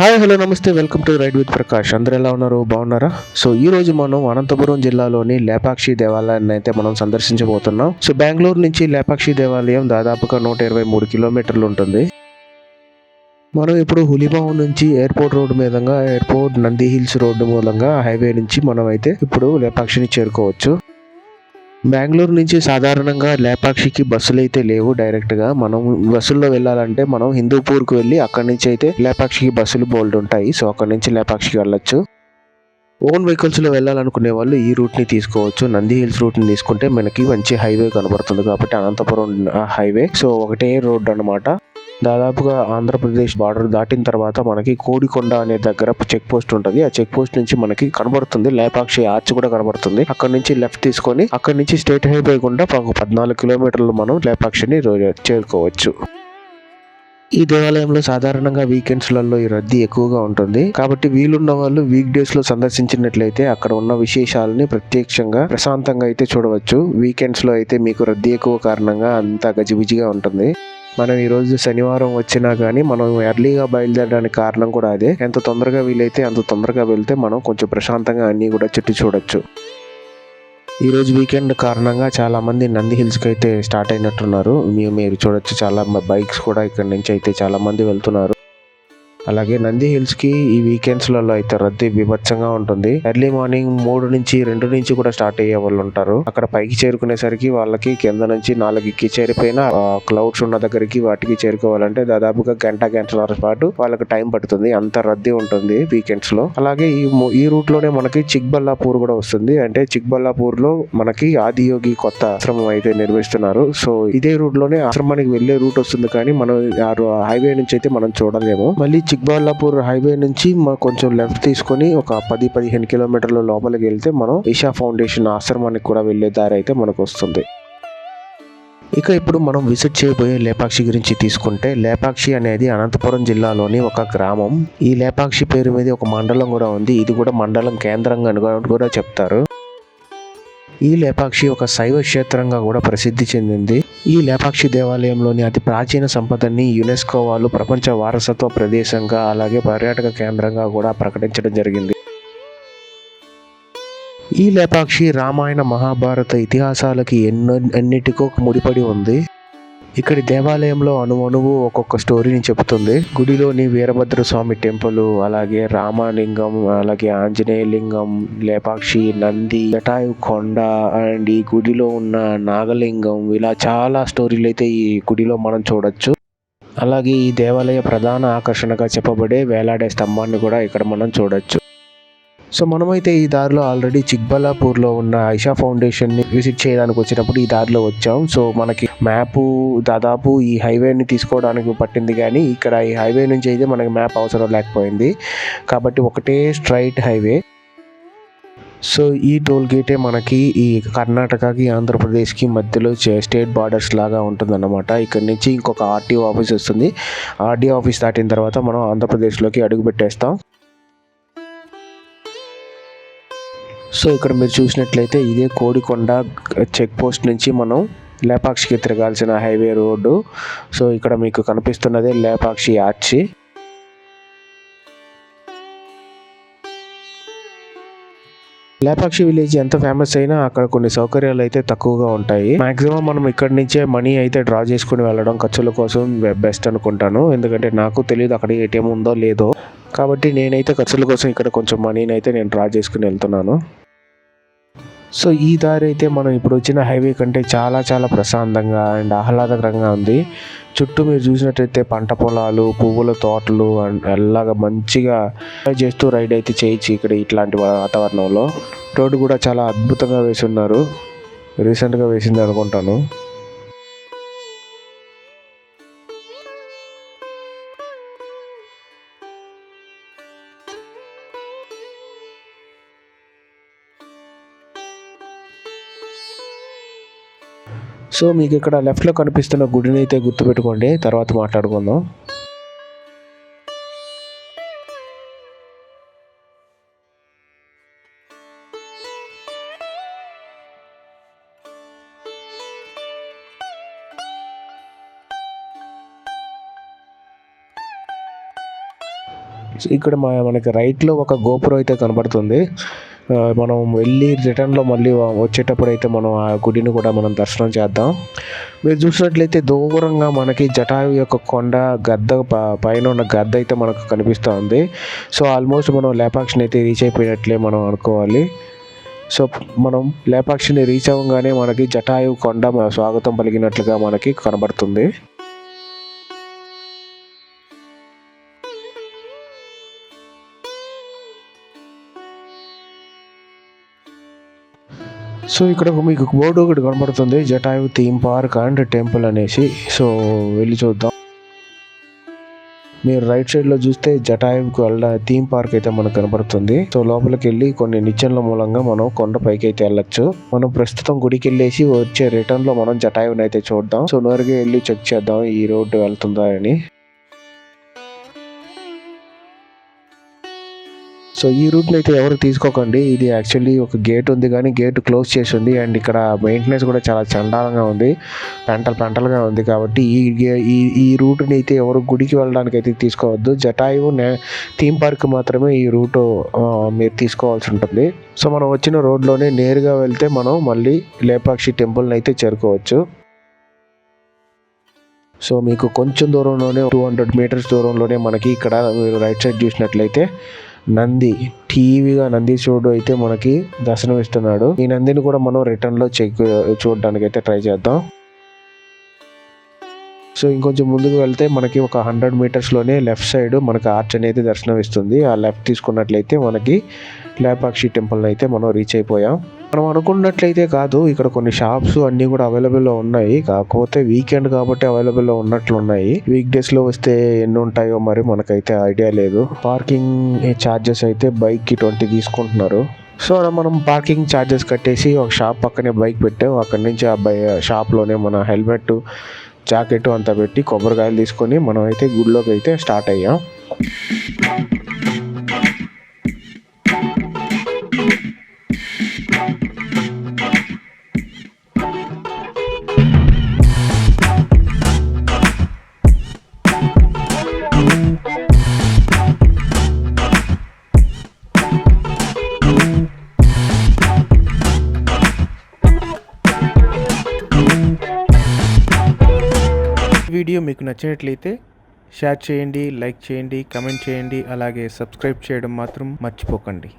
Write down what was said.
Hi hello namaste. Welcome to ride with Prakash. అందరు ఎలా ఉన్నారు? బాగున్నారా? సో ఈ రోజు మనం అనంతపురం జిల్లాలోని లేపాక్షి దేవాలయాన్ని అయితే మనం సందర్శించబోతున్నాం. సో బెంగళూరు నుంచి లేపాక్షి దేవాలయం దాదాపుగా నూట ఇరవై మూడు కిలోమీటర్లు ఉంటుంది. మనం ఇప్పుడు హులిబావు నుంచి ఎయిర్పోర్ట్ రోడ్డు మీదంగా ఎయిర్పోర్ట్ నంది హిల్స్ రోడ్డు మూలంగా హైవే నుంచి మనం అయితే ఇప్పుడు లేపాక్షిని చేరుకోవచ్చు. బెంగళూరు నుంచి సాధారణంగా లేపాక్షికి బస్సులు అయితే లేవు డైరెక్ట్గా. మనం బస్సుల్లో వెళ్ళాలంటే మనం హిందూపూర్కి వెళ్ళి అక్కడి నుంచి అయితే లేపాక్షికి బస్సులు బోల్డ్ ఉంటాయి. సో అక్కడి నుంచి లేపాక్షికి వెళ్ళొచ్చు. ఓన్ వెహికల్స్లో వెళ్ళాలనుకునే వాళ్ళు ఈ రూట్ని తీసుకోవచ్చు. నంది హిల్స్ రూట్ని తీసుకుంటే మనకి మంచి హైవే కనబడుతుంది కాబట్టి అనంతపురం హైవే. సో ఒకటే రోడ్ అన్నమాట. దాదాపుగా ఆంధ్రప్రదేశ్ బార్డర్ దాటిన తర్వాత మనకి కోడికొండ అనే దగ్గర చెక్ పోస్ట్ ఉంటుంది. ఆ చెక్ పోస్ట్ నుంచి మనకి కనబడుతుంది. లేపాక్షి ఆర్చ్ కూడా కనబడుతుంది. అక్కడ నుంచి లెఫ్ట్ తీసుకొని అక్కడ నుంచి స్టేట్ హైవే గుండా ఒక పద్నాలుగు కిలోమీటర్లు మనం లేపాక్షిని రో- చేరుకోవచ్చు. ఈ దేవాలయంలో సాధారణంగా వీకెండ్స్లలో ఈ రద్దీ ఎక్కువగా ఉంటుంది. కాబట్టి వీలున్న వాళ్ళు వీక్ డేస్లో సందర్శించినట్లయితే అక్కడ ఉన్న విశేషాలని ప్రత్యక్షంగా ప్రశాంతంగా అయితే చూడవచ్చు. వీకెండ్స్లో అయితే మీకు రద్దీ ఎక్కువ కారణంగా అంతా గజిబిజిగా ఉంటుంది. మనం ఈరోజు శనివారం వచ్చినా కానీ మనం ఎర్లీగా బయలుదేరడానికి కారణం కూడా అదే. ఎంత తొందరగా వీలైతే అంత తొందరగా వెళ్తే మనం కొంచెం ప్రశాంతంగా అన్నీ కూడా చుట్టి చూడొచ్చు. ఈరోజు వీకెండ్ కారణంగా చాలామంది నంది హిల్స్కి అయితే స్టార్ట్ అయినట్టున్నారు. మీరు చూడొచ్చు చాలా బైక్స్ కూడా ఇక్కడ నుంచి అయితే చాలా మంది వెళ్తున్నారు. అలాగే నంది హిల్స్కి ఈ వీకెండ్స్లలో అయితే రద్దీ బీభత్సంగా ఉంటుంది. ఎర్లీ మార్నింగ్ మూడు నుంచి రెండు నుంచి కూడా స్టార్ట్ అయ్యే వాళ్ళు ఉంటారు. అక్కడ పైకి చేరుకునేసరికి వాళ్ళకి కింద నుంచి నాలుగుకి చేరిపోయిన క్లౌడ్స్ ఉన్న దగ్గరికి వాటికి చేరుకోవాలంటే దాదాపుగా గంట గంటన్నర పాటు వాళ్ళకి టైం పడుతుంది. అంత రద్దీ ఉంటుంది వీకెండ్స్లో అలాగే ఈ ఈ రూట్లోనే మనకి చిక్బల్లాపూర్ కూడా వస్తుంది. అంటే చిక్బల్లాపూర్లో మనకి ఆదియోగి కొత్త ఆశ్రమం అయితే నిర్మిస్తున్నారు. సో ఇదే రూట్లోనే ఆశ్రమానికి వెళ్ళే రూట్ వస్తుంది. కానీ మనం ఆ హైవే నుంచి అయితే మనం చూడలేము. మళ్ళీ చిక్బల్లాపూర్ హైవే నుంచి మనం కొంచెం లెఫ్ట్ తీసుకొని ఒక పది పదిహేను కిలోమీటర్ల లోపలికి వెళ్తే మనం ఈషా ఫౌండేషన్ ఆశ్రమానికి కూడా వెళ్ళే దారి అయితే మనకు వస్తుంది. ఇక ఇప్పుడు మనం విజిట్ చేయబోయే లేపాక్షి గురించి తీసుకుంటే లేపాక్షి అనేది అనంతపురం జిల్లాలోని ఒక గ్రామం. ఈ లేపాక్షి పేరు మీద ఒక మండలం కూడా ఉంది. ఇది కూడా మండలం కేంద్రంగా అని కూడా చెప్తారు. ఈ లేపాక్షి ఒక శైవ క్షేత్రంగా కూడా ప్రసిద్ధి చెందింది. ఈ లేపాక్షి దేవాలయంలోని అతి ప్రాచీన సంపదని యునెస్కో వాళ్ళు ప్రపంచ వారసత్వ ప్రదేశంగా అలాగే పర్యాటక కేంద్రంగా కూడా ప్రకటించడం జరిగింది. ఈ లేపాక్షి రామాయణ మహాభారత ఇతిహాసాలకి ఎన్నో ఎన్నిటికో ముడిపడి ఉంది. ఇక్కడి దేవాలయంలో అణువణువు ఒక్కొక్క స్టోరీని చెబుతుంది. గుడిలోని వీరభద్ర స్వామి టెంపుల్ అలాగే రామలింగం అలాగే ఆంజనేయ లింగం లేపాక్షి నంది జటాయు కొండ అండ్ ఈ గుడిలో ఉన్న నాగలింగం ఇలా చాలా స్టోరీలు అయితే ఈ గుడిలో మనం చూడొచ్చు. అలాగే ఈ దేవాలయ ప్రధాన ఆకర్షణగా చెప్పబడే వేలాడే స్తంభాన్ని కూడా ఇక్కడ మనం చూడొచ్చు. సో మనమైతే ఈ దారిలో ఆల్రెడీ చిక్బల్లాపూర్లో ఉన్న ఐషా ఫౌండేషన్ని విజిట్ చేయడానికి వచ్చినప్పుడు ఈ దారిలో వచ్చాం. సో మనకి మ్యాప్ దాదాపు ఈ హైవేని తీసుకోవడానికి పట్టింది కానీ ఇక్కడ ఈ హైవే నుంచి అయితే మనకి మ్యాప్ అవసరం లేకపోయింది. కాబట్టి ఒకటే స్ట్రైట్ హైవే. సో ఈ టోల్ గేటే మనకి ఈ కర్ణాటకకి ఆంధ్రప్రదేశ్కి మధ్యలో చే- స్టేట్ బార్డర్స్ లాగా ఉంటుందన్నమాట. ఇక్కడ నుంచి ఇంకొక ఆర్టీఓ ఆఫీస్ వస్తుంది. ఆర్టీఓ ఆఫీస్ దాటిన తర్వాత మనం ఆంధ్రప్రదేశ్లోకి అడుగు పెట్టేస్తాం. సో ఇక్కడ మీరు చూసినట్లయితే ఇదే కోడికొండ చెక్ పోస్ట్ నుంచి మనం లేపాక్షికి తిరగాల్సిన హైవే రోడ్డు. సో ఇక్కడ మీకు కనిపిస్తున్నదే లేపాక్షి ఆర్చి. లేపాక్షి విలేజ్ ఎంత ఫేమస్ అయినా అక్కడ కొన్ని సౌకర్యాలు అయితే తక్కువగా ఉంటాయి. మాక్సిమం మనం ఇక్కడ నుంచే మనీ అయితే డ్రా చేసుకుని వెళ్ళడం ఖర్చుల కోసం బెస్ట్ అనుకుంటాను. ఎందుకంటే నాకు తెలియదు అక్కడ ఏటీఎం ఉందో లేదో. కాబట్టి నేనైతే ఖర్చుల కోసం ఇక్కడ కొంచెం మనీని అయితే నేను డ్రా చేసుకుని వెళ్తున్నాను. సో ఈ దారి అయితే మనం ఇప్పుడు వచ్చిన హైవే కంటే చాలా చాలా ప్రశాంతంగా అండ్ ఆహ్లాదకరంగా ఉంది. చుట్టూ మీరు చూసినట్టయితే పంట పొలాలు పువ్వుల తోటలు అండ్ అలాగా మంచిగా ఎంజాయ్ చేస్తూ రైడ్ అయితే చేయొచ్చు ఇక్కడ ఇట్లాంటి వాతావరణంలో. రోడ్డు కూడా చాలా అద్భుతంగా వేసి ఉన్నారు. రీసెంట్గా వేసింది అనుకుంటాను. సో మీకు ఇక్కడ లెఫ్ట్లో కనిపిస్తున్న గుడిని అయితే గుర్తుపెట్టుకోండి తర్వాత మాట్లాడుకుందాం. ఇక్కడ మా మనకి రైట్లో ఒక గోపురం అయితే కనబడుతుంది. మనం వెళ్ళి రిటర్న్లో మళ్ళీ వచ్చేటప్పుడు అయితే మనం ఆ గుడిని కూడా మనం దర్శనం చేద్దాం. మీరు చూసినట్లయితే దూరంగా మనకి జటాయు యొక్క కొండ గద్ద ప- పైన ఉన్న గద్ద అయితే మనకు కనిపిస్తూ ఉంది. సో ఆల్మోస్ట్ మనం లేపాక్షిని అయితే రీచ్ అయిపోయినట్లే మనం అనుకోవాలి. సో మనం లేపాక్షిని రీచ్ అవ్వగానే మనకి జటాయు కొండ స్వాగతం పలికినట్లుగా మనకి కనబడుతుంది. సో ఇక్కడ ఒక మీకు బోర్డు ఒకటి కనబడుతుంది Jatayu theme park and temple అనేసి. సో వెళ్ళి చూద్దాం. మీరు రైట్ సైడ్లో చూస్తే జటాయుకు వెళ్ళ థీమ్ పార్క్ అయితే మనకు కనబడుతుంది సో లోపలికి వెళ్ళి కొన్ని నిచ్చెనల మూలంగా మనం కొండ పైకి అయితే వెళ్ళొచ్చు. మనం ప్రస్తుతం గుడికి వెళ్ళేసి వచ్చే రిటర్న్లో మనం జటాయుని అయితే చూద్దాం. సో నోరుగా వెళ్ళి చెక్ చేద్దాం ఈ రోడ్డు వెళ్తుందా అని. సో ఈ రూట్ని అయితే ఎవరు తీసుకోకండి. ఇది యాక్చువల్లీ ఒక గేట్ ఉంది కానీ గేట్ క్లోజ్ చేసి ఉంది. అండ్ ఇక్కడ మెయింటెనెన్స్ కూడా చాలా చండాలంగా ఉంది. పెంటలు పెంటలుగా ఉంది కాబట్టి ఈ గే- ఈ ఈ రూట్ని అయితే ఎవరు గుడికి వెళ్ళడానికి అయితే తీసుకోవద్దు. జటాయువు నే థీమ్ పార్క్ మాత్రమే ఈ రూట్ మీరు తీసుకోవాల్సి ఉంటుంది. సో మనం వచ్చిన రోడ్లోనే నేరుగా వెళ్తే మనం మళ్ళీ లేపాక్షి టెంపుల్ని అయితే చేరుకోవచ్చు. సో మీకు కొంచెం దూరంలోనే టూ హండ్రెడ్ మీటర్స్ దూరంలోనే మనకి ఇక్కడ మీరు రైట్ సైడ్ చూసినట్లయితే నంది టీవీగా చూడు అయితే మనకి దర్శనం ఇస్తున్నాడు ఈ నందిని కూడా మనం రిటర్న్లో చెక్ చూడడానికి అయితే ట్రై చేద్దాం. సో ఇంకొంచెం ముందుకు వెళ్తే మనకి ఒక హండ్రెడ్ మీటర్స్లోనే లెఫ్ట్ సైడ్ మనకి ఆర్చ్ అనేది దర్శనం ఇస్తుంది ఆ లెఫ్ట్ తీసుకున్నట్లయితే మనకి లేపాక్షి టెంపుల్ అయితే మనం రీచ్ అయిపోయాం. మనం అనుకున్నట్లయితే కాదు ఇక్కడ కొన్ని షాప్స్ అన్నీ కూడా అవైలబుల్లో ఉన్నాయి. కాకపోతే వీకెండ్ కాబట్టి అవైలబుల్లో ఉన్నట్లు ఉన్నాయి. వీక్ డేస్లో వస్తే ఎన్ని ఉంటాయో మరి మనకైతే ఐడియా లేదు. పార్కింగ్ ఛార్జెస్ అయితే బైక్కి ట్వంటీ తీసుకుంటున్నారు. సో మనం పార్కింగ్ ఛార్జెస్ కట్టేసి ఒక షాప్ పక్కనే బైక్ పెట్టాం. అక్కడి నుంచి ఆ బై షాప్లోనే మన హెల్మెట్ జాకెట్ అంతా పెట్టి కొబ్బరికాయలు తీసుకొని మనం అయితే గుడిలోకి అయితే స్టార్ట్ అయ్యాం. వీడియో మీకు నచ్చినట్లయితే షేర్ చేయండి లైక్ చేయండి కమెంట్ చేయండి అలాగే సబ్స్క్రైబ్ చేయడం మాత్రం మర్చిపోకండి.